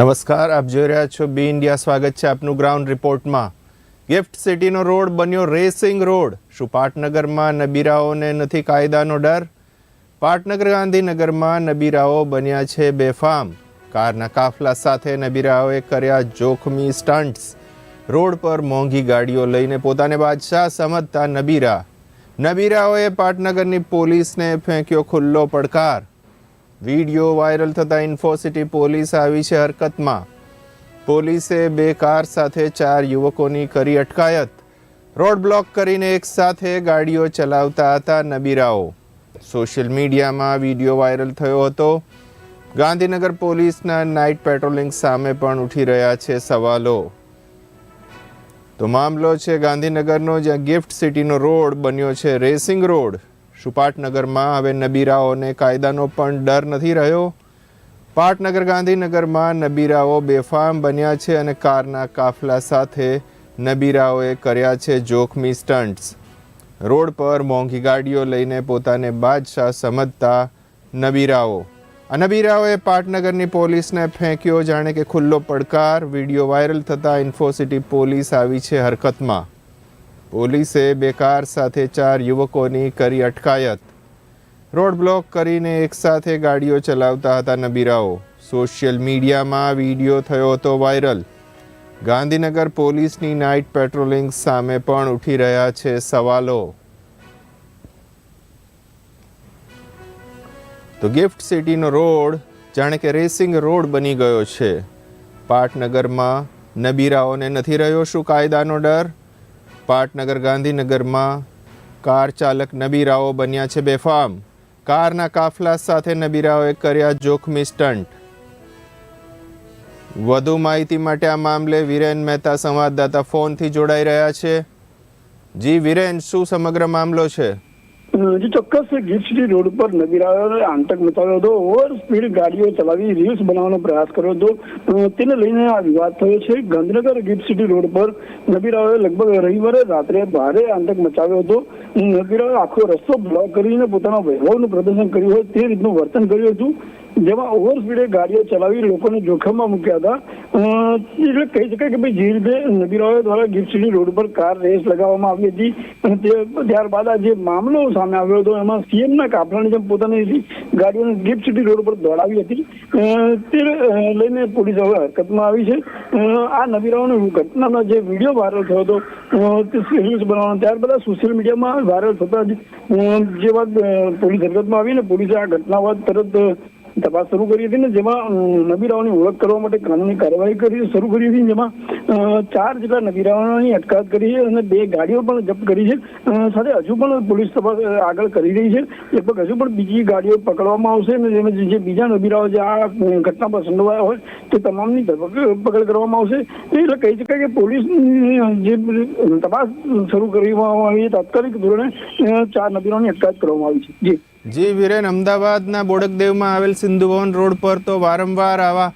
નમસ્કાર, આપ જોઈ રહ્યા છો બી ઇન્ડિયા. સ્વાગત છે આપનું ગ્રાઉન્ડ રિપોર્ટમાં. ગિફ્ટ સિટીનો રોડ બન્યો રેસિંગ રોડ. શું પાટનગરમાં નબીરાઓને નથી કાયદાનો ડર? પાટનગર ગાંધીનગરમાં નબીરાઓ બન્યા છે બેફામ. કારના કાફલા સાથે નબીરાઓએ કર્યા જોખમી સ્ટન્ટ્સ રોડ પર મોંઘી ગાડીઓ લઈને પોતાને બાદશાહ સમજતા નબીરા. નબીરાઓએ પાટનગરની પોલીસને ફેંક્યો ખુલ્લો પડકાર. વીડિયો વાયરલ થતાં ઇન્ફોસિટી પોલીસ આવી છે હરકતમાં. પોલીસે બે કાર સાથે ચાર યુવકોની કરી અટકાયત. રોડ બ્લોક કરીને એક સાથે ગાડીઓ ચલાવતા હતા નબીરાઓ. સોશિયલ મીડિયામાં વીડિયો વાયરલ થયો હતો. ગાંધીનગર પોલીસના નાઇટ પેટ્રોલિંગ સામે પણ ઉઠી રહ્યા છે સવાલો. તો મામલો છે ગાંધીનગરનો, જ્યાં ગિફ્ટ સિટીનો રોડ બન્યો છે, રેસિંગ રોડ. શું પાટનગરમાં હવે નબીરાઓને કાયદાનો પણ ડર નથી રહ્યો. પાટનગર ગાંધીનગરમાં નબીરાઓ બેફામ બન્યા છે અને કારના કાફલા સાથે નબીરાઓએ કર્યા છે જોખમી સ્ટન્ટ્સ રોડ પર મોંઘી ગાડીઓ લઈને પોતાને બાદશાહ સમજતા નબીરાઓ. આ નબીરાઓએ પાટનગરની પોલીસને ફેંક્યો. જાણે કે ખુલ્લો પડકાર. વીડિયો વાયરલ થતાં ઇન્ફોસિટી પોલીસ આવી છે હરકતમાં. પોલીસે બેકાર સાથે ચાર યુવકોની કરી અટકાયત. રોડ બ્લોક કરીને એકસાથે ગાડીઓ ચલાવતા હતા નબીરાઓ. સોશિયલ મીડિયામાં વીડિયો થયો હતો વાયરલ. ગાંધીનગર પોલીસની નાઇટ પેટ્રોલિંગ સામે પણ ઉઠી રહ્યા છે સવાલો. તો ગિફ્ટ સિટીનો રોડ, જાણે કે રેસિંગ રોડ બની ગયો છે. પાટનગરમાં નબીરાઓને નથી રહ્યો શું કાયદાનો ડર? પાટનગર ગાંધીનગરમાં કાર ચાલક નબીરાઓ બન્યા છે બેફામ. કારના કાફલા સાથે નબીરાઓએ કર્યા જોખમી સ્ટન્ટ વધુ માહિતી માટે આ મામલે વિરેન મહેતા સંવાદદાતા ફોનથી જોડાઈ રહ્યા છે. જી વિરેન, શું સમગ્ર મામલો છે? જે ચોક્કસ ગિફ્ટ સિટી રોડ પર નબીરાઓએ આંતક મચાવ્યો હતો, ઓવર સ્પીડ ગાડીઓ ચલાવી રીલ્સ બનાવવાનો પ્રયાસ કર્યો હતો. તેને લઈને આ વિવાદ થયો છે. ગાંધીનગર ગિફ્ટ સિટી રોડ પર નબીરાઓએ લગભગ રવિવારે રાત્રે ભારે આંતક મચાવ્યો હતો. નબીરાઓએ આખો રસ્તો બ્લોક કરીને પોતાના વૈભવનું પ્રદર્શન કર્યું હોય તે રીતનું વર્તન કર્યું હતું. જેમાં ઓવર સ્પીડે ગાડીઓ ચલાવી લોકોને જોખમમાં મૂક્યા હતા. એટલે કહી શકાય કે ભાઈ જે રીતે નબીરાઓ દ્વારા ગિફ્ટ સિટી રોડ પર કાર રેસ લગાવવામાં આવી હતી. અને તે, ત્યારબાદ આ જે મામલો સામે આવ્યો હતો. એમાં સીએમ ના કાફલાની જેમ પોતાની ગાડીઓને ગિફ્ટ સિટી રોડ પર દોડાવી હતી. તે લઈને પોલીસ હવે હરકતમાં આવી છે. આ નબીરાઓની ઘટનાનો જે વીડિયો વાયરલ થયો હતો તે રીલ્સ બનાવવાનો આ સોશિયલ મીડિયામાં વાયરલ થતા જ જે વાત પોલીસ હરકતમાં આવીને પોલીસે આ ઘટના બાદ તરત તપાસ શરૂ કરી હતી ને જેમાં નબીરાઓની ઓળખ કરવા માટે કાનૂની કાર્યવાહી કરી શરૂ કરી હતી, જેમાં ચાર જેટલા નબીરાઓની અટકાયત કરી છે અને બે ગાડીઓ પણ જપ્ત કરી છે. સાથે હજુ પણ પોલીસ તપાસ આગળ કરી રહી છે. લગભગ હજુ પણ બીજી ગાડીઓ પકડવામાં આવશે અને જેમાં જે- બીજા નબીરાઓ જે આ ઘટના પર સંડોવાયા હોય, તે તમામની ધરપકડ પકડ કરવામાં આવશે. એટલે કહી શકાય કે પોલીસની જે તપાસ શરૂ કરવામાં આવી તાત્કાલિક ધોરણે ચાર નબીરાઓની અટકાયત કરવામાં આવી છે. જી. જી વિરેન, અમદાવાદના બોડકદેવમાં આવેલ સિંધુભવન રોડ પર તો વારંવાર આવા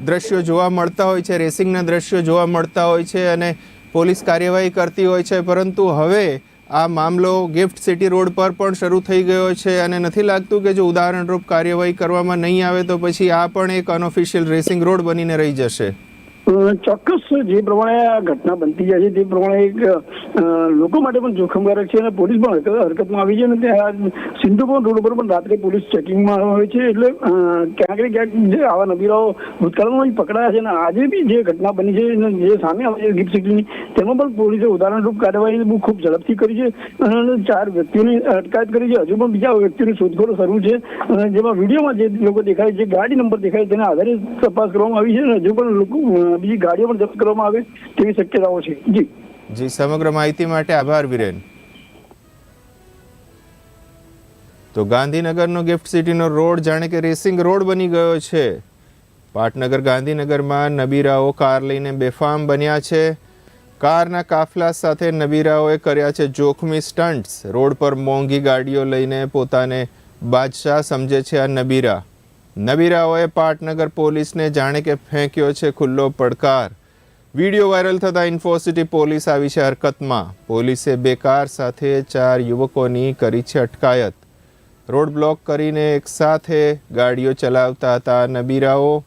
દ્રશ્યો જોવા મળતા હોય છે, રેસિંગના દ્રશ્યો જોવા મળતા હોય છે અને પોલીસ કાર્યવાહી કરતી હોય છે. પરંતુ હવે આ મામલો ગિફ્ટ સિટી રોડ પર પણ શરૂ થઈ ગયો છે અને નથી લાગતું કે જો ઉદાહરણરૂપ કાર્યવાહી કરવામાં નહીં આવે તો પછી આ પણ એક અનઓફિશિયલ રેસિંગ રોડ બનીને રહી જશે. ચોક્કસ જે પ્રમાણે આ ઘટના બનતી જાય છે, તે પ્રમાણે એક લોકો માટે પણ જોખમકારક છે અને પોલીસ પણ હરકતમાં આવી છે અને ત્યાં સિંધુભવન રોડ ઉપર પણ રાત્રે પોલીસ ચેકિંગમાં હોય છે એટલે ક્યાંક ને ક્યાંક જે આવા નબીરાઓ ભૂતકાળમાં પકડાયા છે અને આજે બી જે ઘટના બની છે જે સામે આવે છે ગિફ્ટ સિટીની, તેમાં પણ પોલીસે ઉદાહરણરૂપ કાર્યવાહી બહુ ખૂબ ઝડપથી કરી છે અને ચાર વ્યક્તિઓની અટકાયત કરી છે. હજુ પણ બીજા વ્યક્તિઓની શોધખોળ શરૂ છે જેમાં વિડીયોમાં જે લોકો દેખાય છે, ગાડી નંબર દેખાય છે, તેના આધારે તપાસ કરવામાં આવી છે અને હજુ પણ લોકો બીજી ગાડીઓ પણ જપ્ત કરવામાં આવે તેવી શક્યતાઓ છે. જી. જી, સમગ્ર માહિતી માટે આભાર, વિરેન. તો ગાંધીનગરનો ગિફ્ટ સિટીનો રોડ, જાણે કે રેસિંગ રોડ બની ગયો છે. પાટનગર ગાંધીનગરમાં નબીરાઓ કાર લઈને બેફામ બન્યા છે. કારના કાફલા સાથે નબીરાઓએ કર્યા છે જોખમી સ્ટન્ટ્સ રોડ પર મોંઘી ગાડીઓ લઈને પોતાને બાદશાહ સમજે છે આ નબીરા. નબીરાઓએ પાટનગર પોલીસને જાણે કે ફેંક્યો છે ખુલ્લો પડકાર. વીડિયો વાયરલ થતાં ઇન્ફોસિટી પોલીસ આવી છે હરકતમાં. પોલીસે બે કાર સાથે ચાર યુવકોની કરી છે અટકાયત. રોડ બ્લોક કરીને એકસાથે ગાડીઓ ચલાવતા હતા નબીરાઓ.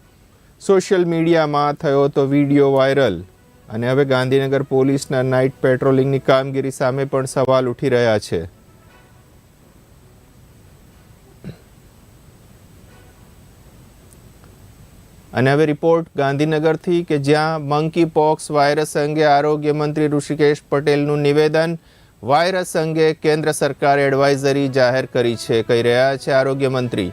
સોશિયલ મીડિયામાં થયો તો વીડિયો વાયરલ. અને હવે ગાંધીનગર પોલીસના નાઇટ પેટ્રોલિંગની કામગીરી સામે પણ સવાલ ઉઠી રહ્યા છે. અને હવે રિપોર્ટ ગાંધીનગરથી કે જ્યાં મંકી પોક્સ વાયરસ અંગે આરોગ્ય મંત્રી ઋષિકેશ પટેલનું નિવેદન વાયરસ અંગે કેન્દ્ર સરકારે એડવાઇઝરી જાહેર કરી છે, કહી રહ્યા છે આરોગ્ય મંત્રી.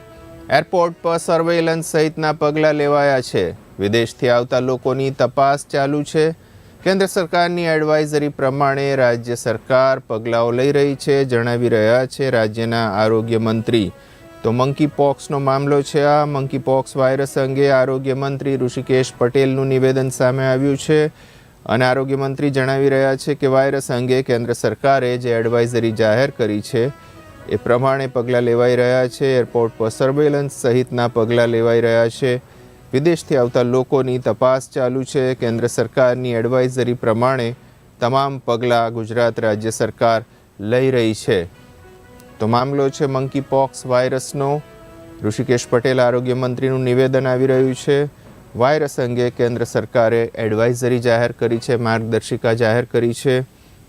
એરપોર્ટ પર સર્વેલન્સ સહિતના પગલાં લેવાયા છે. વિદેશથી આવતા લોકોની તપાસ ચાલુ છે. કેન્દ્ર સરકારની એડવાઇઝરી પ્રમાણે રાજ્ય સરકાર પગલાંઓ લઈ રહી છે, જણાવી રહ્યા છે રાજ્યના આરોગ્ય મંત્રી. તો મંકી પોક્સનો મામલો છે આ. મંકી પોક્સ વાયરસ અંગે આરોગ્ય મંત્રી ઋષિકેશ પટેલનું નિવેદન સામે આવ્યું છે. અને આરોગ્ય મંત્રી જણાવી રહ્યા છે કે વાયરસ અંગે કેન્દ્ર સરકારે જે એડવાઇઝરી જાહેર કરી છે, એ પ્રમાણે પગલાં લેવાઈ રહ્યા છે. એરપોર્ટ પર સર્વેલન્સ સહિતના પગલાં લેવાઈ રહ્યા છે. વિદેશથી આવતા લોકોની તપાસ ચાલુ છે. કેન્દ્ર સરકારની એડવાઇઝરી પ્રમાણે તમામ પગલાં ગુજરાત રાજ્ય સરકાર લઈ રહી છે. તો મામલો છે મંકી પોક્સ વાયરસનો ઋષિકેશ પટેલ આરોગ્ય મંત્રીનું નિવેદન આવી રહ્યું છે. વાયરસ અંગે કેન્દ્ર સરકારે એડવાઇઝરી જાહેર કરી છે, માર્ગદર્શિકા જાહેર કરી છે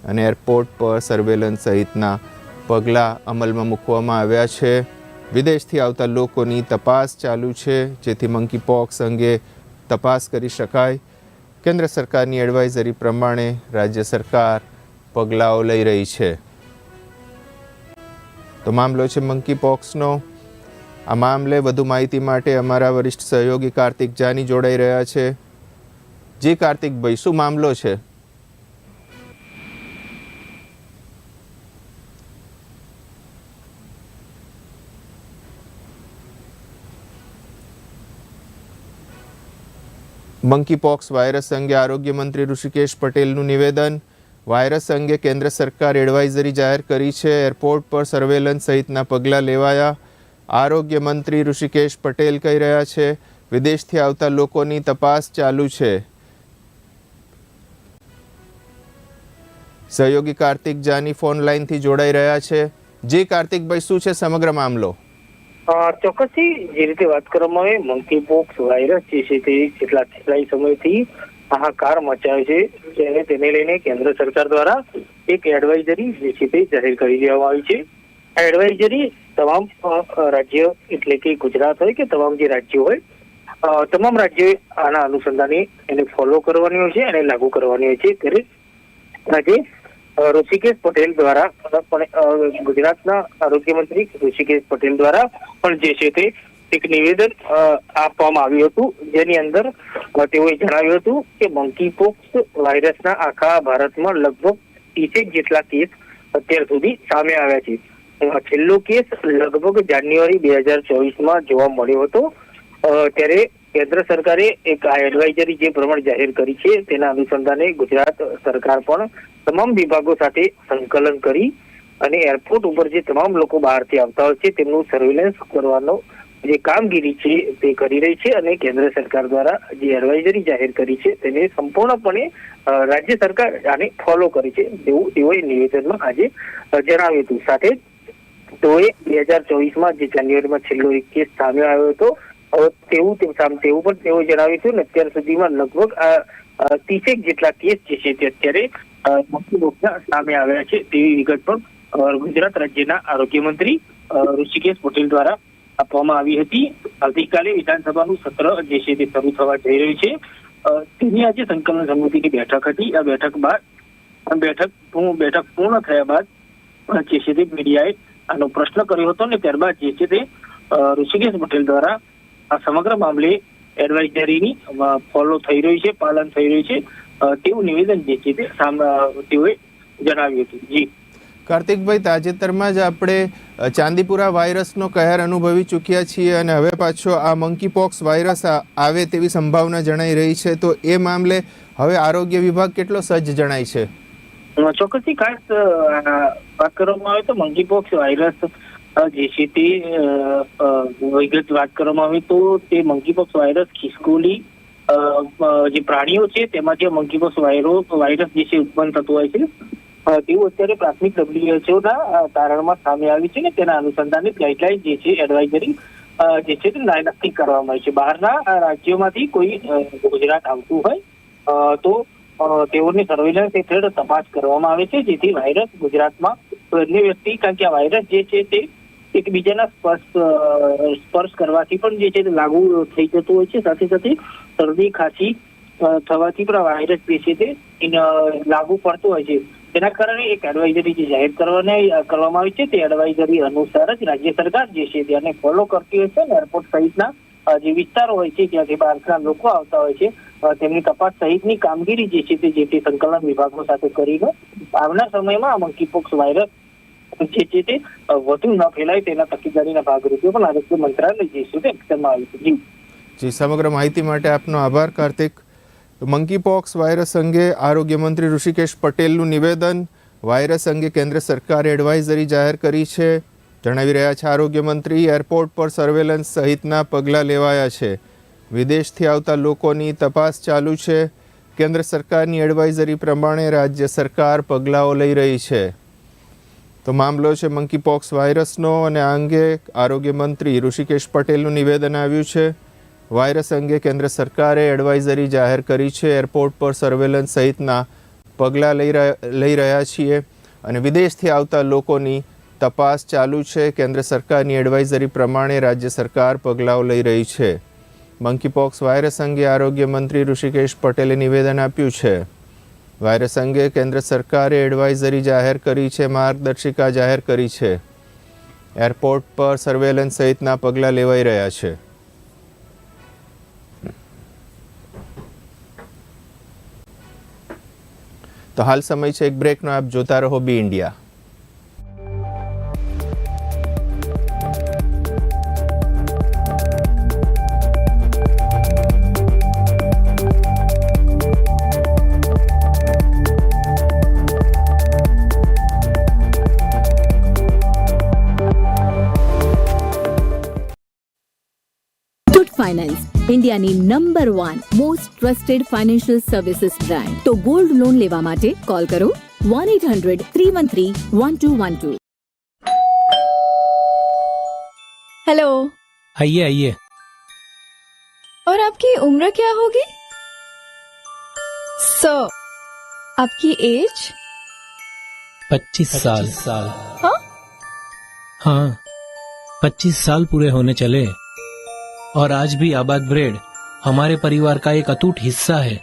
અને એરપોર્ટ પર સર્વેલન્સ સહિતના પગલાં અમલમાં મૂકવામાં આવ્યા છે. વિદેશથી આવતા લોકોની તપાસ ચાલુ છે, જેથી મંકી પોક્સ અંગે તપાસ કરી શકાય. કેન્દ્ર સરકારની એડવાઇઝરી પ્રમાણે રાજ્ય સરકાર પગલાંઓ લઈ રહી છે. તો મામલો છે મંકી પોક્સનો આ મામલે વધુ માહિતી માટે અમારા વરિષ્ઠ સહયોગી કાર્તિક જાની જોડાઈ રહ્યા છે. જી કાર્તિકભાઈ શું મામલો છે? મંકી પોક્સ વાયરસ અંગે આરોગ્ય મંત્રી ઋષિકેશ પટેલનું નિવેદન. વાયરસ અંગે કેન્દ્ર સરકાર એડવાઇઝરી જાહેર કરી છે. એરપોર્ટ પર સર્વેલન્સ સહિતના પગલાં લેવાયા. આરોગ્ય મંત્રી ઋષિકેશ પટેલ કહી રહ્યા છે, વિદેશથી આવતા લોકોની તપાસ ચાલુ છે. સહયોગી કાર્તિક જાની ફોન લાઈનથી જોડાઈ રહ્યા છે. જે કાર્તિકભાઈ, શું છે સમગ્ર મામલો? ચોક્કસથી જે રીતે વાત કરવામાં આવે મંકી પોક્સ વાયરસ જે છે તે કેટલા કેટલાય સમયથી હાહાકાર મચાવ્યો છે તેને તેને લઈને કેન્દ્ર સરકાર દ્વારા એક એડવાઇઝરી જે છે તે જાહેર કરી દેવામાં આવી છે. એડવાઇઝરી તમામ રાજ્ય એટલે કે ગુજરાત હોય કે તમામ જે રાજ્યો હોય તમામ રાજ્યોએ આના અનુસંધાને એને ફોલો કરવાની હોય છે અને લાગુ કરવાની હોય છે. ત્યારે આજે ઋષિકેશ પટેલ દ્વારા પણ, ગુજરાતના આરોગ્ય મંત્રી ઋષિકેશ પટેલ દ્વારા પણ જે છે તે એક નિવેદન આપવામાં આવ્યું હતું. જેની અંદર તેઓએ જણાવ્યું હતું કે મંકી પોક્સ વાયરસના આખા ભારતમાં લગભગ ત્રીસેક જેટલા કેસ અત્યાર સુધી સામે આવ્યા છે. છેલ્લો કેસ લગભગ જાન્યુઆરી બે હજાર ચોવીસમાં જોવા મળ્યો હતો. ત્યારે કેન્દ્ર સરકારે એક આ એડવાઇઝરી જે પ્રમાણે જાહેર કરી છે, તેના અનુસંધાને ગુજરાત સરકાર પણ તમામ વિભાગો સાથે સંકલન કરી અને એરપોર્ટ ઉપર જે તમામ લોકો બહારથી આવતા હોય છે, તેમનું સર્વેલન્સ કરવાનો જે કામગીરી છે તે કરી રહી છે અને કેન્દ્ર સરકાર દ્વારા જે એડવાઇઝરી જાહેર કરી છે તેને સંપૂર્ણપણે રાજ્ય સરકાર આને ફોલો કરી છે તેવું તેઓએ નિવેદનમાં આજે જણાવ્યું હતું. સાથે તેઓએ બે હજાર ચોવીસમાં જે જાન્યુઆરીમાં છેલ્લો એક કેસ સામે આવ્યો હતો તેવું તેવું પણ તેઓએ જણાવ્યું હતું ને અત્યાર સુધીમાં લગભગ ત્રીસેક જેટલા કેસ જે છે તે અત્યારે મુખ્ય સામે આવ્યા છે તેવી વિગત પણ ગુજરાત રાજ્યના આરોગ્ય મંત્રી ઋષિકેશ પટેલ દ્વારા આપવામાં આવી હતી. આવતીકાલે વિધાનસભાનું સત્ર જે છે તે શરૂ થવા જઈ રહ્યું છે. તેની આજે સંકલન સમિતિની બેઠક હતી, આ બેઠક બાદ બેઠક બેઠક પૂર્ણ થયા બાદ જે છે તે મીડિયાએ આનો પ્રશ્ન કર્યો હતો ને ત્યારબાદ જે છે તે ઋષિકેશ પટેલ દ્વારા આ સમગ્ર મામલે એડવાઇઝરીની ફોલો થઈ રહ્યું છે, પાલન થઈ રહ્યું છે. તેવું નિવેદન જે છે તે તેઓએ જણાવ્યું હતું. જી. કાર્તિકભાઈ, તાજેતરમાં જ આપણે ચાંદીપુરા વાયરસનો કહેર અનુભવી ચૂક્યા છીએ અને હવે પાછો આ મંકીપોક્સ વાયરસ આવે તેવી સંભાવના જણાઈ રહી છે. તો એ મામલે હવે આરોગ્ય વિભાગ કેટલો સજ્જ જણાય છે? ચોક્કસથી ખાસ વાત કરવામાં આવે તો મંકીપોક્સ વાયરસ જે છે તે વિગત વાત કરવામાં આવે તો તે મંકીપોક્સ વાયરસ ખિસકોલી જે પ્રાણીઓ છે તેમાંથી મંકીપોક્સ વાયરો, વાયરસ જે છે ઉત્પન્ન થતું હોય છે તેવું અત્યારે પ્રાથમિક WHO ના તારણમાં સામે આવી છે ને તેના અનુસંધાને ગાઈડલાઈન જે છે, એડવાઇઝરી જે છે તે નક્કી કરવામાં આવે છે. બહારના રાજ્યોમાંથી કોઈ ગુજરાત આવતું હોય તો તેઓની સર્વેલન્સ હેઠળ તપાસ કરવામાં આવે છે, જેથી વાયરસ ગુજરાતમાં બંને વ્યક્તિ, કારણ કે આ વાયરસ જે છે તે એકબીજાના સ્પર્શ સ્પર્શ કરવાથી પણ જે છે તે લાગુ થઈ જતું હોય છે. સાથે સાથે શરદી, ખાંસી થવાથી પણ વાયરસ જે છે તે લાગુ પડતો હોય છે. તેના કારણે એક એડવાઇઝરી જે જાહેર કરવાને કરવામાં આવી છે તે એડવાઇઝરી અનુસાર જ રાજ્ય સરકાર જે છે તેને ફોલો કરતી હોય છે એરપોર્ટ સહિતના જે વિસ્તારો હોય છે ત્યાંથી બહારના લોકો આવતા હોય છે તેમની તપાસ સહિતની કામગીરી જે છે તે જે તે સંકલન વિભાગો સાથે કરીને આવનાર સમયમાં મંકીપોક્સ વાયરસ જે છે તે વધુ ન ફેલાય તેના તકેદારીના ભાગરૂપે પણ આરોગ્ય મંત્રાલય જે છે તે કરવામાં આવ્યું છે. જી, સમગ્ર માહિતી માટે આપનો આભાર, કાર્તિક. મંકી પોક્સ વાયરસ અંગે આરોગ્ય મંત્રી ઋષિકેશ પટેલનું નિવેદન. વાયરસ અંગે કેન્દ્ર સરકારે એડવાઇઝરી જાહેર કરી છે. જણાવી રહ્યા છે આરોગ્ય મંત્રી એરપોર્ટ પર સર્વેલન્સ સહિતના પગલાં લેવાયા છે. વિદેશથી આવતા લોકોની તપાસ ચાલુ છે. કેન્દ્ર સરકારની એડવાઇઝરી પ્રમાણે રાજ્ય સરકાર પગલાંઓ લઈ રહી છે. તો મામલો છે મંકી પોક્સ વાયરસનો અને આ અંગે આરોગ્ય મંત્રી ઋષિકેશ પટેલનું નિવેદન આવ્યું છે. વાયરસ અંગે કેન્દ્ર સરકારે એડવાઇઝરી જાહેર કરી છે. એરપોર્ટ પર સર્વેલન્સ સહિતના પગલાં લઈ લઈ રહ્યા છીએ અને વિદેશથી આવતા લોકોની તપાસ ચાલુ છે. કેન્દ્ર સરકારની એડવાઇઝરી પ્રમાણે રાજ્ય સરકાર પગલાંઓ લઈ રહી છે. મંકીપોક્સ વાયરસ અંગે આરોગ્ય મંત્રી ઋષિકેશ પટેલે નિવેદન આપ્યું છે. વાયરસ અંગે કેન્દ્ર સરકારે એડવાઇઝરી જાહેર કરી છે, માર્ગદર્શિકા જાહેર કરી છે. એરપોર્ટ પર સર્વેલન્સ સહિતના પગલાં લેવાઈ રહ્યા છે. તો હાલ સમય છે એક બ્રેકનો આપ જોતા રહો બી ઇન્ડિયા. મુથુટ ફાઇનાન્સ ઇન્ડિયાની number one most trusted financial services brand તો ગોલ્ડ લોન લેવા માટે કોલ કરો one eight hundred three one three one two one two hello आइए आइए और आपकी उम्र क्या होगी सर आपकी एज पच्चीस साल साल हाँ? हाँ पच्चीस साल पूरे होने चले और आज भी आबाद ब्रेड हमारे परिवार का एक अटूट हिस्सा है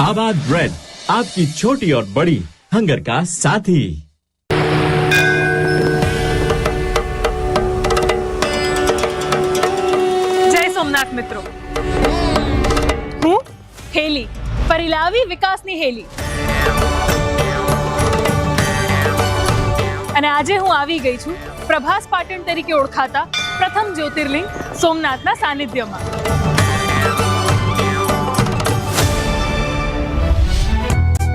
आबाद ब्रेड आपकी छोटी और बड़ी हंगर का साथी જય સોમનાથ મિત્રો હું હેલી પરિલાવી વિકાસની હેલી અને આજે હું આવી ગઈ છું પ્રભાસ પાટણ તરીકે ઓળખાતા પ્રથમ જ્યોતિર્લિંગ સોમનાથના સાનિધ્યમાં.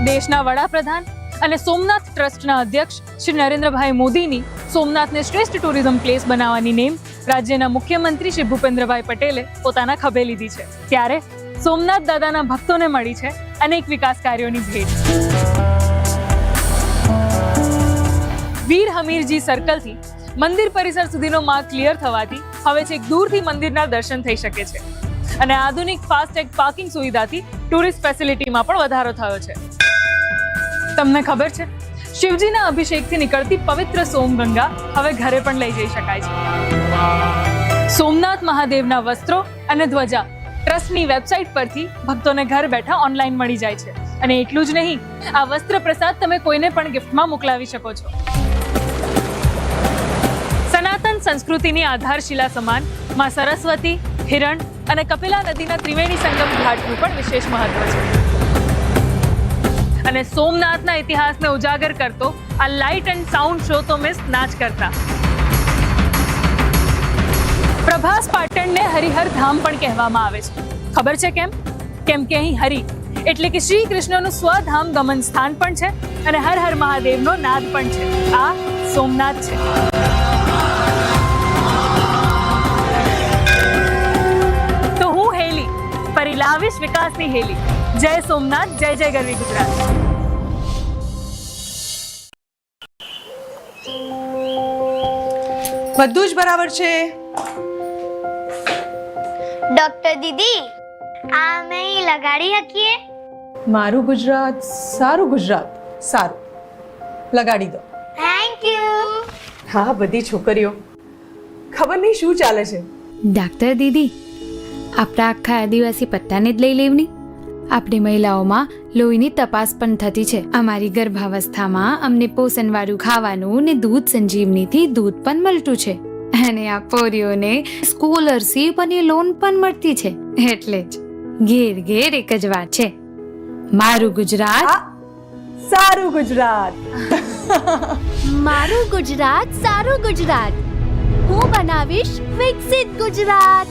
દેશના વડાપ્રધાન અને સોમનાથ ટ્રસ્ટના અધ્યક્ષ શ્રી નરેન્દ્રભાઈ મોદીની સોમનાથને શ્રેષ્ઠ ટુરિઝમ પ્લેસ બનાવવાની નેમ રાજ્યના મુખ્યમંત્રી શ્રી ભૂપેન્દ્રભાઈ પટેલે પોતાના ખભે લીધી છે. ત્યારે સોમનાથ દાદાના ભક્તોને મળી છે અનેક વિકાસ કાર્યોની ભેટ. વીર હમીરજી સર્કલથી મંદિર પરિસર સુધીનો માર્ગ ક્લિયર થવાથી હવે છેક દૂરથી મંદિરના દર્શન થઈ શકે છે. અને આધુનિક ફાસ્ટેગ પાર્કિંગ સુવિધાથી ટુરિસ્ટ ફેસિલિટીમાં પણ વધારો થયો છે. તમને ખબર છે? શિવજીના અભિષેકથી નીકળતી પવિત્ર સોમગંગા હવે ઘરે પણ લઈ જઈ શકાય છે. સોમનાથ મહાદેવના વસ્ત્રો અને ધ્વજા ટ્રસ્ટની વેબસાઇટ પરથી ભક્તોને ઘર બેઠા ઓનલાઈન મળી જાય છે. અને એટલું જ નહીં, આ વસ્ત્ર પ્રસાદ તમે કોઈને પણ ગિફ્ટમાં મોકલાવી શકો છો. સનાતન સંસ્કૃતિની આધારશિલા સમાનમાં સરસ્વતી, હિરણ અને કપિલા નદીના ત્રિવેણી સંગમ ઘાટનું પણ વિશેષ મહત્વ છે. અને સોમનાથના ઇતિહાસને ઉજાગર કરતો આ લાઇટ એન્ડ સાઉન્ડ શો તો મિસ નાચ કરતા. પ્રભાસ પાટણને હરિહર ધામ પણ કહેવામાં આવે છે. ખબર છે કેમ? કેમ કે અહીં હરિ એટલે કે શ્રી કૃષ્ણનું સ્વધામ ગમન સ્થાન પણ છે અને હર હર મહાદેવનો નાદ પણ છે. આ સોમનાથ છે. લાવીશ વિકાસની હેલી. જય સોમનાથ જય જય ગરવી ગુજરાત. બધું જ બરાબર છે? ડોક્ટર દીદી આ અમે અહીં લગાડી શકીએ મારું ગુજરાત સારું ગુજરાત. સારું. લગાડી દો. Thank you. હા બધી છોકરીઓ. ખબર નહીં શું ચાલે છે? ડાક્ટર દીદી આપણા આખા આદિવાસી પટ્ટાને જ લઈ લેવની. આપણી મહિલાઓમાં લોહીની તપાસ પણ થતી છે. અમારી ગર્ભાવસ્થામાં અમને પોષણવાળું ખાવાનું ને દૂધ સંજીવનીથી દૂધ પણ મળતું છે. અને આ પોરીઓને સ્કોલરશીપ અને લોન પણ મળતી છે. એટલે જ ઘેર ઘેર એક જ વાત છે. મારું ગુજરાત સારું ગુજરાત. મારું ગુજરાત સારું ગુજરાત. હું બનાવીશ વિકસિત ગુજરાત.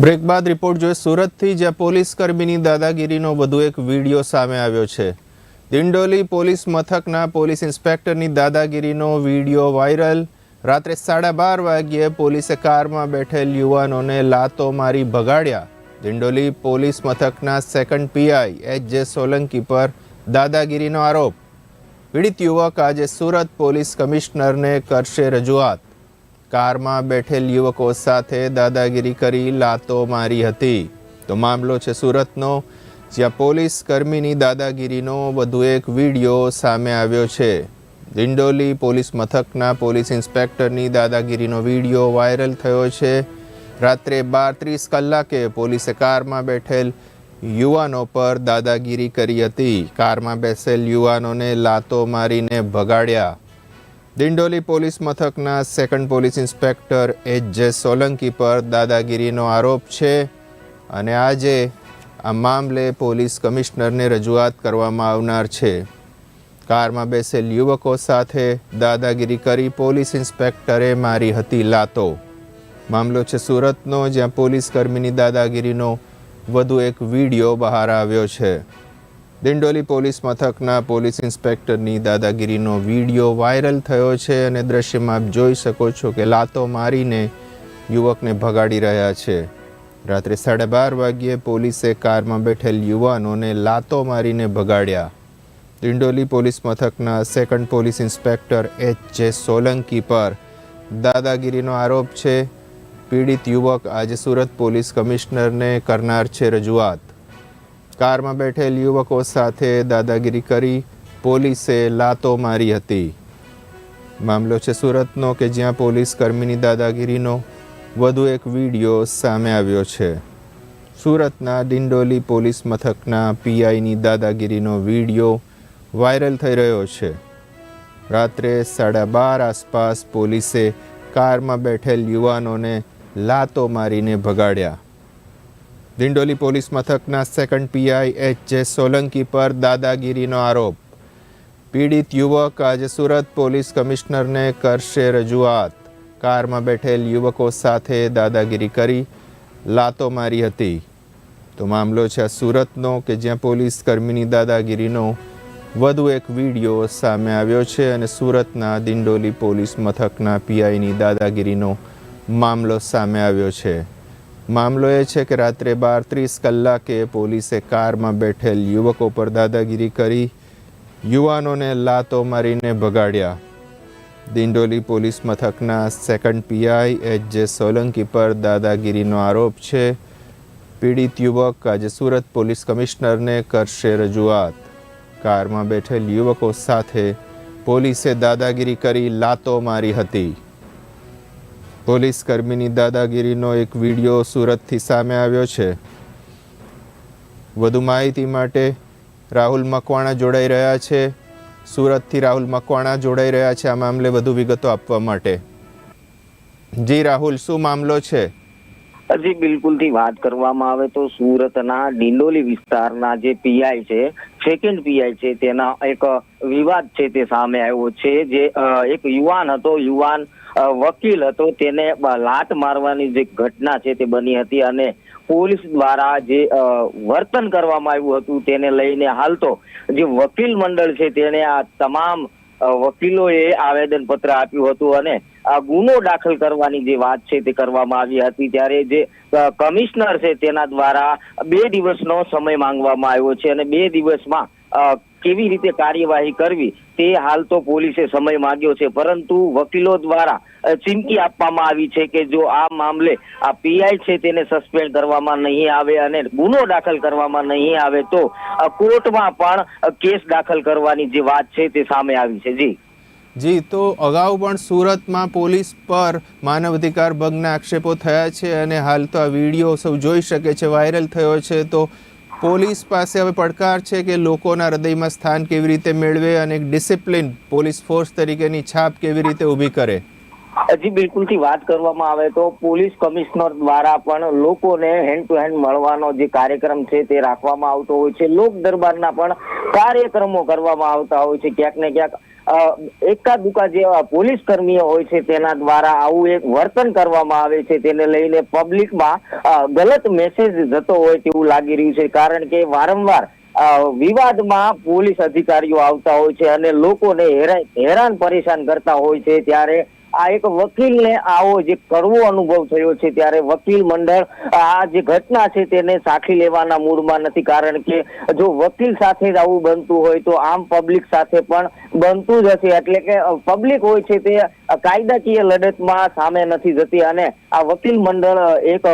બ્રેક બાદ રિપોર્ટ જોઈએ સુરતથી જ્યાં પોલીસ કર્મીની દાદાગીરીનો વધુ એક વીડિયો સામે આવ્યો છે. દિંડોલી પોલીસ મથકના પોલીસ ઇન્સ્પેક્ટરની દાદાગીરીનો વીડિયો વાયરલ. રાત્રે સાડા બાર વાગ્યે પોલીસે કારમાં બેઠેલ યુવાનોને લાતો મારી ભગાડ્યા. દિંડોલી પોલીસ મથકના second PI H J Solanki પર દાદાગીરીનો આરોપ. પીડિત યુવક આજે સુરત પોલીસ કમિશનરને કરશે રજૂઆત. કારમાં બેઠેલ યુવકો સાથે દાદાગીરી કરી લાતો મારી હતી. તો મામલો છે સુરતનો. જ્યાં પોલીસ કર્મીની દાદાગીરીનો વધુ એક વીડિયો સામે આવ્યો છે. દિંડોલી પોલીસ મથકના પોલીસ ઇન્સ્પેક્ટરની દાદાગીરીનો વીડિયો વાયરલ થયો છે. રાત્રે બાર ત્રીસ કલાકે પોલીસે કારમાં બેઠેલ યુવાનો પર દાદાગીરી કરી હતી. કારમાં બેસેલ યુવાનોને લાતો મારીને ભગાડ્યા. દિંડોલી પોલીસ મથકના second police inspector H J Solanki પર દાદાગીરીનો આરોપ છે. અને આજે આ મામલે પોલીસ કમિશનરને રજૂઆત કરવામાં આવનાર છે. કારમાં બેસેલ યુવકો સાથે દાદાગીરી કરી પોલીસ ઇન્સ્પેક્ટરે મારી હતી લાતો. મામલો છે સુરતનો, જ્યાં પોલીસ કર્મીની દાદાગીરીનો વધુ એક વીડિયો બહાર આવ્યો છે. દિંડોલી પોલીસ મથકના પોલીસ ઇન્સ્પેક્ટરની દાદાગીરીનો વીડિયો વાયરલ થયો છે અને દ્રશ્યમાં આપ જોઈ શકો છો કે લાતો મારીને યુવકને ભગાડી રહ્યા છે. રાત્રે સાડા બાર વાગ્યે પોલીસે કારમાં બેઠેલ યુવાનોને લાતો મારીને ભગાડ્યા. દિંડોલી પોલીસ મથકના second police inspector H J Solanki પર દાદાગીરીનો આરોપ છે, પીડિત યુવક આજે સુરત પોલીસ કમિશનરને કરનાર છે રજૂઆત. કારમાં બેઠેલ યુવકો સાથે દાદાગીરી કરી પોલીસે લાતો મારી હતી. મામલો છે સુરતનો કે જ્યાં પોલીસ કર્મીની દાદાગીરીનો વધુ એક વીડિયો સામે આવ્યો છે. સુરતના ડિંડોલી પોલીસ મથકના પીઆઈની દાદાગીરીનો વીડિયો વાયરલ થઈ રહ્યો છે. રાત્રે સાડા બાર આસપાસ પોલીસે કારમાં બેઠેલ યુવાનોને લાતો મારીને ભગાડ્યા. દિંડોલી પોલીસ મથકના second PI H J Solanki પર દાદાગીરીનો આરોપ. પીડિત યુવક આજે સુરત પોલીસ કમિશનરને કરશે રજૂઆત. કારમાં બેઠેલ યુવકો સાથે દાદાગીરી કરી, લાતો મારી હતી. તો મામલો છે સુરતનો કે જ્યાં પોલીસ કર્મીની દાદાગીરીનો વધુ એક વીડિયો સામે આવ્યો છે અને સુરતના દિંડોલી પોલીસ મથકના પીઆઈની દાદાગીરીનો મામલો સામે આવ્યો છે. મામલો એ છે કે રાત્રે બાર ત્રીસ કલાકે પોલીસે કારમાં બેઠેલ યુવકો પર દાદાગીરી કરી, યુવાનોને લાતો મારીને ભગાડ્યા. દિંડોલી પોલીસ મથકના second PI H J Solanki પર દાદાગીરીનો આરોપ છે. પીડિત યુવક આજે સુરત પોલીસ કમિશનરને કરશે રજૂઆત. કારમાં બેઠેલ યુવકો સાથે પોલીસે દાદાગીરી કરી લાતો મારી હતી. પોલીસ કર્મીની દાદાગીરીનો એક વીડિયો સુરતથી સામે આવ્યો છે. વધુ માહિતી માટે રાહુલ મકવાણા જોડાઈ રહ્યા છે. સુરતથી રાહુલ મકવાણા જોડાઈ રહ્યા છે આ મામલે વધુ વિગતો આપવા માટે. જી રાહુલ, શું મામલો છે? હજી બિલકુલથી વાત કરવામાં આવે તો સુરતના ડિંડોલી વિસ્તારના જે પીઆઈ છે સેકન્ડ પીઆઈ છે, તેના એક વિવાદ છે તે સામે આવ્યો છે, જે એક યુવાન હતો, યુવાન વકીલ હતો, તેને લાટ મારવાની જે ઘટના છે તે બની હતી અને પોલીસ દ્વારા જે વર્તન કરવામાં આવ્યું હતું તેને લઈને હાલ તો જે વકીલ મંડળ છે તેને આ તમામ વકીલોએ આવેદન પત્ર આપ્યું હતું અને આ ગુનો દાખલ કરવાની જે વાત છે તે કરવામાં આવી હતી. ત્યારે જે કમિશનર છે તેના દ્વારા બે દિવસનો સમય માંગવામાં આવ્યો છે અને બે દિવસમાં કેવી રીતે કાર્યવાહી કરવી, તે હાલ તો પોલીસે સમય માંગ્યો છે. પરંતુ વકીલો દ્વારા ચીમકી આપવામાં આવી છે કે જો આ મામલે આ પીઆઈ છે તેને સસ્પેન્ડ કરવામાં નહીં આવે અને ગુનો દાખલ કરવામાં નહીં આવે તો કોર્ટમાં પણ કેસ દાખલ કરવાની જે વાત છે તે સામે આવી છે. જી. જી, તો અગાઉ પણ સુરતમાં પોલીસ પર માનવ અધિકાર ભંગના આક્ષેપો થયા છે અને હાલ તો આ વીડિયો સૌ જોઈ શકે છે, વાયરલ થયો છે. તો પોલીસ પાસે હવે પડકાર છે કે લોકોના હૃદયમાં સ્થાન કેવી રીતે મેળવે અને એક ડિસિપ્લિન પોલીસ ફોર્સ તરીકેની છાપ કેવી રીતે ઊભી કરે. હજી બિલકુલથી વાત કરવામાં આવે તો પોલીસ કમિશનર દ્વારા પણ લોકોને હેન્ડ ટુ હેન્ડ મળવાનો જે કાર્યક્રમ છે તે રાખવામાં આવતો હોય છે. લોક દરબારના પણ કાર્યક્રમો કરવામાં આવતા હોય છે. ક્યાંક ને ક્યાંક એકાદ એકા દુકા જેવા પોલીસ કર્મીઓ હોય છે તેના દ્વારા આવું એક વર્તન કરવામાં આવે છે. તેને લઈને પબ્લિકમાં ગલત મેસેજ જતો હોય તેવું લાગી રહ્યું છે. કારણ કે વારંવાર વિવાદમાં પોલીસ અધિકારીઓ આવતા હોય છે અને લોકોને હેરાન પરેશાન કરતા હોય છે. ત્યારે આ એક વકીલને આવો જે કરવો અનુભવ થયો છે ત્યારે વકીલ મંડળ આ જે ઘટના છે તેને સાખી લેવાના મૂડમાં નથી. કારણ કે જો વકીલ સાથે જ આવું બનતું હોય તો આમ પબ્લિક સાથે પણ બનતું જ હશે. એટલે કે પબ્લિક હોય છે તે કાયદાકીય લડતમાં સામે નથી જતી. અને આ વકીલ મંડળ એક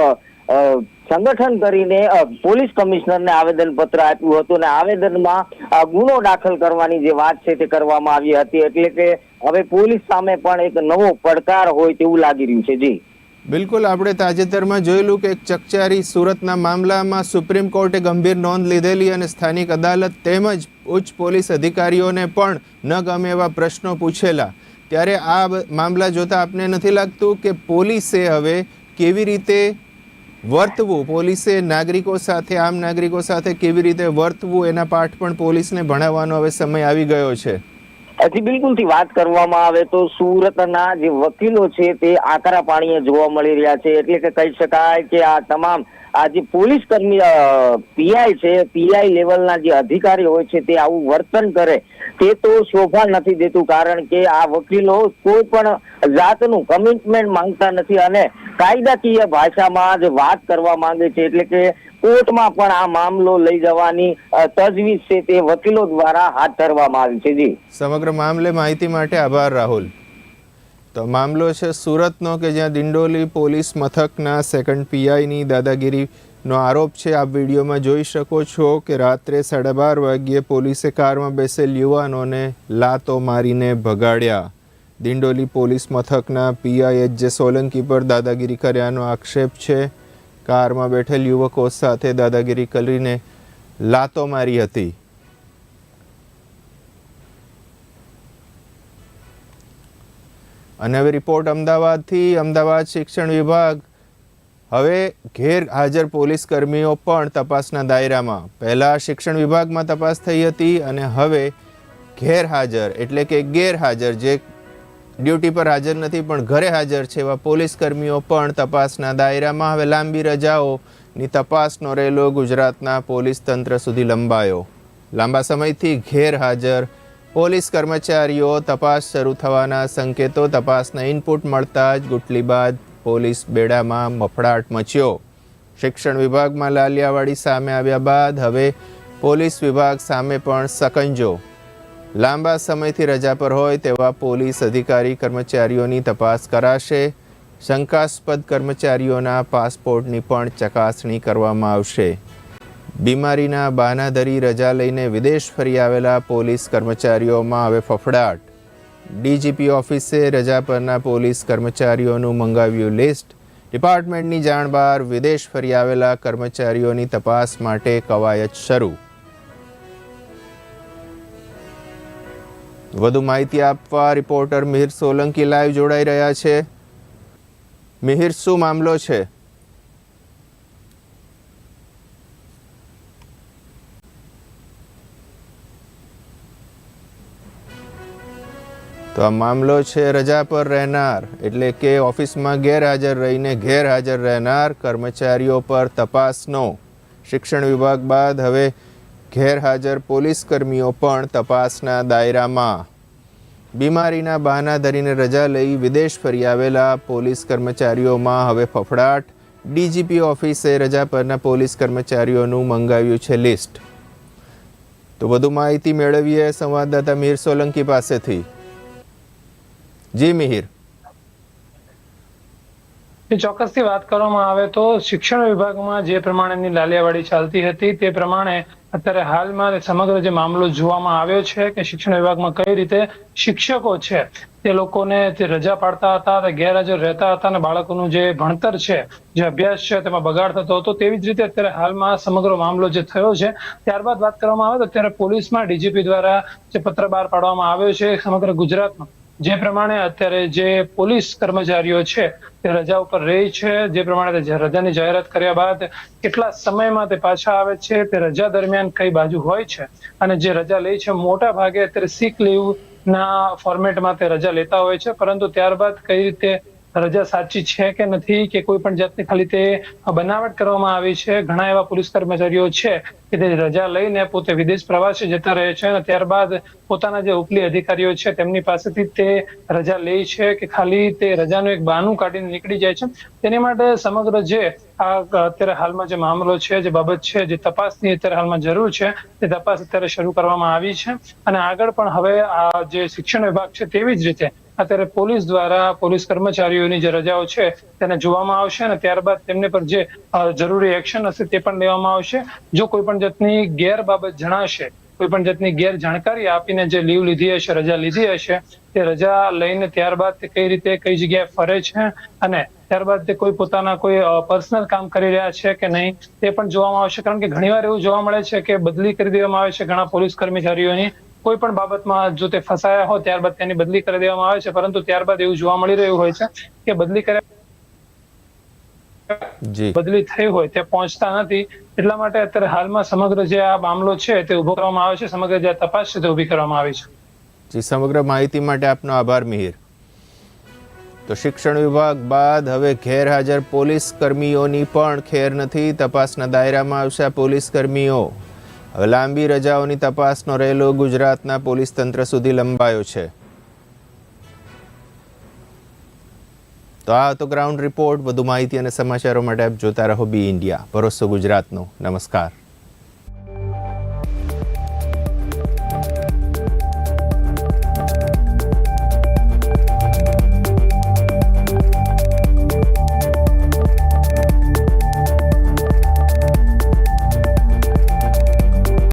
સંગઠન કરીને પોલીસ કમિશનરને આવેદન પત્ર આપ્યું હતું અને આવેદનમાં ગુનો દાખલ કરવાની જે વાત છે તે કરવામાં આવી હતી. એટલે કે હવે પોલીસ સામે પણ એક નવો પડકાર હોય તેવું લાગી રહ્યું છે. જી. બિલકુલ. આપણે તાજેતરમાં જોયેલું કે એક ચકચારી સુરતના મામલામાં સુપ્રીમ કોર્ટે ગંભીર નોંધ લીધેલી અને સ્થાનિક અદાલત તેમજ ઉચ્ચ પોલીસ અધિકારીઓને પણ ન ગમે એવા પ્રશ્નો પૂછેલા. ત્યારે આ મામલા જોતા આપને નથી લાગતું કે પોલીસે હવે કેવી રીતે વર્તવું? પોલીસે નાગરિકો સાથે, આમ નાગરિકો સાથે કેવી રીતે વર્તવું? એના પાઠ પણ પોલીસને ભણાવવાનો હવે સમય આવી ગયો છે. હજી બિલકુલથી વાત કરવામાં આવે તો સુરતના જે વકીલો છે તે આકરા પાણીએ જોવા મળી રહ્યા છે. એટલે કે કહી શકાય કે આ તમામ આ જે પોલીસ કર્મી પીઆઈ છે, પીઆઈ લેવલના જે અધિકારી હોય છે તે આવું વર્તન કરે, તે તો શોભા નથી દેતું કારણ કે આ વકીલો કોઈ પણ જાતનું કમિટમેન્ટ માંગતા નથી અને કાયદાકીય ભાષામાં જ વાત કરવા માંગે છે. એટલે કે કોર્ટમાં પણ આ મામલો લઈ જવાની તજવીજ છે તે વકીલો દ્વારા હાથ ધરવામાં આવી છે. જી. સમગ્ર મામલે માહિતી માટે આભાર, રાહુલ. તો મામલો છે સુરતનો કે જ્યાં દિંડોલી પોલીસ મથકના સેકન્ડ પીઆઈની દાદાગીરીનો આરોપ છે. આપ વિડીયોમાં જોઈ શકો છો કે રાત્રે સાડા બાર વાગ્યે પોલીસે કારમાં બેસેલ યુવાનોને લાતો મારીને ભગાડ્યા. દિંડોલી પોલીસ મથકના પીઆઈ જે સોલંકી પર દાદાગીરી કર્યાનો આક્ષેપ છે. કારમાં બેઠેલ યુવકો સાથે દાદાગીરી કરીને લાતો મારી હતી. અને હવે રિપોર્ટ અમદાવાદથી અમદાવાદ શિક્ષણ વિભાગ. હવે ગેરહાજર પોલીસ કર્મીઓ પણ તપાસના દાયરામાં. પહેલાં શિક્ષણ વિભાગમાં તપાસ થઈ હતી અને હવે ગેરહાજર એટલે કે ગેરહાજર જે ડ્યુટી પર હાજર નથી, પણ ઘરે હાજર છે એવા પોલીસ કર્મીઓ પણ તપાસના દાયરામાં. હવે લાંબી રજાઓની તપાસનો રેલો ગુજરાતના પોલીસ તંત્ર સુધી લંબાયો. લાંબા સમયથી ગેરહાજર પોલીસ કર્મચારીઓ તપાસ શરૂ થવાના સંકેતો તપાસના ઇનપુટ મળતા જ ગુટલીબાદ પોલીસ બેડામાં મફડાટ મચ્યો. શિક્ષણ વિભાગમાં લાલિયાવાડી સામે આવ્યા બાદ હવે પોલીસ વિભાગ સામે પણ સકંજો. લાંબા સમયથી રજા પર હોય તેવા પોલીસ અધિકારી કર્મચારીઓની તપાસ કરાશે. શંકાસ્પદ કર્મચારીઓના પાસપોર્ટની પણ ચકાસણી કરવામાં આવશે. બીમારીના બાનાધરી રજા લઈને વિદેશ ફરી આવેલા પોલીસ કર્મચારીઓમાં હવે ફફડાટ. ડીજીપી ઓફિસે રજા પરના પોલીસ કર્મચારીઓનું મંગાવ્યું લિસ્ટ. ડિપાર્ટમેન્ટની જાણ બહાર વિદેશ ફરી આવેલા કર્મચારીઓની તપાસ માટે કવાયત શરૂ. વધુ માહિતી આપવા રિપોર્ટર મિહિર સોલંકી લાઈવ જોડાઈ રહ્યા છે. મિહિર, શું મામલો છે? તો આ મામલો છે રજા પર રહેનાર, એટલે કે ઓફિસમાં ગેરહાજર રહીને ગેરહાજર રહેનાર કર્મચારીઓ પર તપાસનો. શિક્ષણ વિભાગ બાદ હવે ગેરહાજર પોલીસ કર્મીઓ પણ તપાસના દાયરામાં. બીમારીના બહાના ધરીને રજા લઈ વિદેશ ફરી આવેલા પોલીસ કર્મચારીઓમાં હવે ફફડાટ. ડીજીપી ઓફિસે રજા પરના પોલીસ કર્મચારીઓનું મંગાવ્યું છે લિસ્ટ. તો વધુ માહિતી મેળવીએ સંવાદદાતા મીર સોલંકી પાસેથી. જી મિહિર. ચોક્કસથી વાત કરવામાં આવે તો શિક્ષણ વિભાગમાં જે પ્રમાણેની લાલિયાવાડી ચાલતી હતી તે પ્રમાણે અત્યારે હાલમાં સમગ્ર જે મામલો જોવામાં આવ્યો છે કે શિક્ષણ વિભાગમાં કઈ રીતે શિક્ષકો છે તે લોકોને રજા પાડતા હતા ગેરહાજર રહેતા હતા અને બાળકોનું જે ભણતર છે, જે અભ્યાસ છે તેમાં બગાડ થતો હતો તેવી જ રીતે અત્યારે હાલમાં સમગ્ર મામલો જે થયો છે, ત્યારબાદ વાત કરવામાં આવે તો અત્યારે પોલીસમાં ડીજીપી દ્વારા જે પત્ર બહાર પાડવામાં આવ્યો છે સમગ્ર ગુજરાતમાં. જે પ્રમાણે અત્યારે જે પોલીસ કર્મચારીઓ છે, તે રજા ઉપર રહે છે, જે પ્રમાણે રજાની જાહેરાત કર્યા બાદ કેટલા સમયમાં તે પાછા આવે છે, તે રજા દરમિયાન કઈ બાજુ હોય છે? અને જે રજા લે છે, મોટા ભાગે અત્યારે સિક લીવ ના ફોર્મેટમાં તે રજા લેતા હોય છે, પરંતુ ત્યારબાદ કઈ રીતે રજા સાચી છે કે નથી કે કોઈ પણ જાતની ખાલી તે બનાવટ કરવામાં આવી છે? ઘણા એવા પોલીસ કર્મચારીઓ છે કે તે રજા લઈને પોતે વિદેશ પ્રવાસે જતા રહે છે અને ત્યારબાદ પોતાના જે ઉપલી અધિકારીઓ છે તેમની પાસેથી તે રજા લે છે કે ખાલી તે રજાનું એક બહાનું કાઢીને નીકળી જાય છે? તેની માટે સમગ્ર જે આ અત્યારે હાલમાં જે મામલો છે, જે બાબત છે, જે તપાસની અત્યારે હાલમાં જરૂર છે, તે તપાસ અત્યારે શરૂ કરવામાં આવી છે. અને આગળ પણ હવે આ જે શિક્ષણ વિભાગ છે તેવી જ રીતે અત્યારે પોલીસ દ્વારા પોલીસ કર્મચારીઓની જે રજાઓ છે તેને જોવામાં આવશે અને ત્યારબાદ તેમને પર જે જરૂરી એક્શન હશે તે પણ લેવામાં આવશે. જો કોઈ પણ જાતની ગેર બાબત જણાશે, કોઈ પણ જાતની ગેર જાણકારી આપીને જે લીવ લીધી હશે, રજા લીધી હશે, તે રજા લઈને ત્યારબાદ કઈ રીતે કઈ જગ્યાએ ફરે છે અને ત્યારબાદ તે કોઈ પોતાના કોઈ પર્સનલ કામ કરી રહ્યા છે કે નહીં, તે પણ જોવામાં આવશે. કારણ કે ઘણીવાર એવું જોવા મળે છે કે બદલી કરી દેવામાં આવે છે ઘણા પોલીસ કર્મચારીઓની. કોઈ પણ બાબતમાં જો તે ફસાયા હોય ત્યારબાદ તેની બદલી કરી દેવામાં આવે છે. પરંતુ ત્યારબાદ એવું જોવા મળી રહ્યું હોય છે કે બદલી કર્યા બદલી થઈ હોય તે પહોંચતા નથી. એટલા માટે અત્યારે હાલમાં સમગ્ર જે આ મામલો છે તે ઊભો કરવામાં આવે છે. સમગ્ર જે તપાસ છે તે ઊભી કરવામાં આવી છે. જી સમગ્ર માહિતી માટે આપનો આભાર મિહિર. તો શિક્ષણ વિભાગ બાદ હવે ગેરહાજર પોલીસ કર્મીઓની પણ ખેર નથી. તપાસના દાયરામાં આવશે પોલીસ કર્મીઓ. લાંબી રજાઓની તપાસનો રહેલો ગુજરાતના પોલીસ તંત્ર સુધી લંબાયો છે. તો આ હતો ગ્રાઉન્ડ રિપોર્ટ. વધુ માહિતી અને સમાચારો માટે આપ જોતા રહો બી ઇન્ડિયા. ભરોસો ગુજરાતનો. નમસ્કાર.